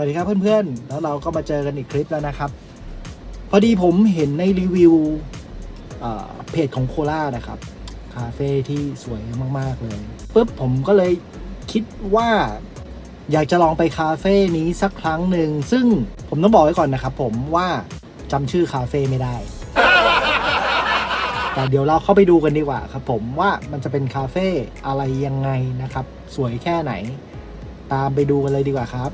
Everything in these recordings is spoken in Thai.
วัสดีครับเพื่อนๆ แล้วเราก็มาเจอกันอีกคลิปแล้วนะครับ พอดีผมเห็นในรีวิวเพจของโคล่านะครับ คาเฟ่ที่สวยมากๆเลยปุ๊บผมก็เลยคิดว่าอยากจะลองไปคาเฟ่นี้สักครั้งหนึ่ง ซึ่งผมต้องบอกไว้ก่อนนะครับผมว่าจำชื่อคาเฟ่ไม่ได้ แต่เดี๋ยวเราเข้าไปดูกันดีกว่าครับผมว่ามันจะเป็นคาเฟ่อะไรยังไงนะครับ สวยแค่ไหน ตามไปดูกันเลยดีกว่าครับ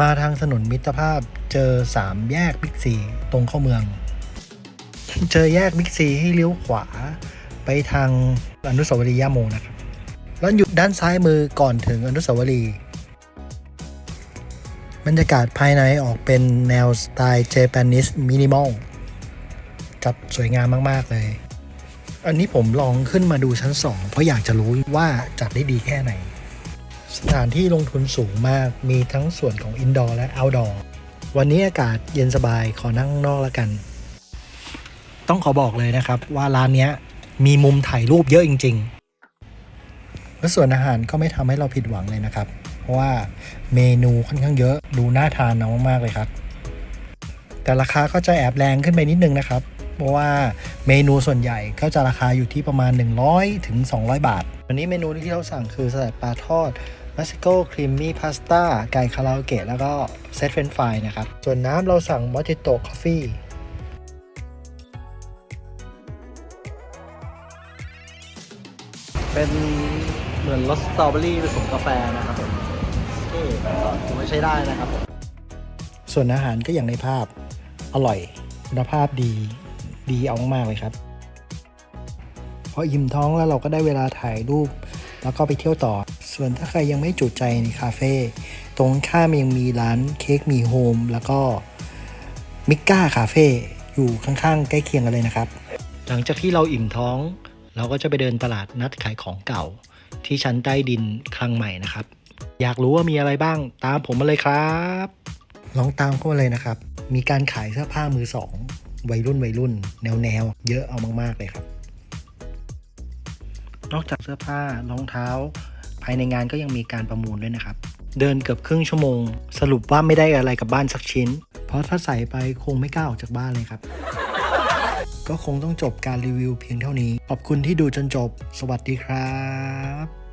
มาทางถนนมิตรภาพเจอสามแยกบิ๊กซีตรงเข้าเมือง เจอแยกบิ๊กซีให้เลี้ยวขวา ไปทางอนุสาวรีย์ย่าโมนะครับ แล้วหยุดด้านซ้ายมือก่อนถึงอนุสาวรีย์บรรยากาศภายในออกเป็นแนวสไตล์เจแปนิสมินิมอลจัดสวยงามมาก ๆ เลย อันนี้ผมลองขึ้นมาดูชั้น 2 เพราะอยากจะรู้ว่าจัดได้ดีแค่ไหน สถานที่ลงทุนสูงมากมีทั้งส่วนของอินดอร์และเอาท์ดอร์วันนี้อากาศเย็นสบายขอนั่งนอกแล้วกัน ต้องขอบอกเลยนะครับ ว่าร้านนี้มีมุมถ่ายรูปเยอะจริงๆและส่วนอาหารก็ไม่ทำให้เราผิดหวังเลยนะครับ เพราะว่าเมนูค่อนข้างเยอะดูน่าทานเอามากๆเลยครับ แต่ราคาก็จะแอบแรงขึ้นไปนิดนึงนะครับ เพราะว่าเมนูส่วนใหญ่ก็จะราคาอยู่ที่ประมาณ 100ถึง200 บาท วันนี้เมนูที่เราสั่งคือสลัดปลาทอดมัสโกครีมมี่พาสต้าไก่คาราโอเกะแล้วก็เซตเฟรนฟรายนะครับ ส่วนน้ำเราสั่งมอติโตคอฟฟี่เป็นเหมือนรสสตรอเบอรี่ผสมกาแฟนะครับผมโอเคก็ถือว่าใช้ได้นะครับผมส่วนอาหารก็อย่างในภาพอร่อยคุณภาพดี ดีเอามากเลยครับพออิ่มท้องแล้วเราก็ได้เวลาถ่ายรูป แล้วก็ไปเที่ยวต่อ ส่วนถ้าใครยังไม่จุใจในคาเฟ่ตรงข้ามยังมีร้านเค้กมีโฮมแล้วก็มิก้าคาเฟ่อยู่ข้างๆ ใกล้เคียงกันเลยนะครับ หลังจากที่เราอิ่มท้อง เราก็จะไปเดินตลาดนัดขายของเก่า ที่ชั้นใต้ดินคลังใหม่นะครับ อยากรู้ว่ามีอะไรบ้างตามผมมาเลยครับ ลองตามเข้ามาเลยนะครับ มีการขายเสื้อผ้ามือสอง วัยรุ่นวัยรุ่น แนวแนวเยอะเอามาก ๆ เลยครับ นอกจากเสื้อผ้ารองเท้า ภายในงานก็ยังมีการประมูลด้วยนะครับ เดินเกือบครึ่งชั่วโมง สรุปว่าไม่ได้อะไรกับบ้านสักชิ้น เพราะถ้าใส่ไปคงไม่กล้าออกจากบ้านเลยครับ ก็คงต้องจบการรีวิวเพียงเท่านี้ ขอบคุณที่ดูจนจบ สวัสดีครับ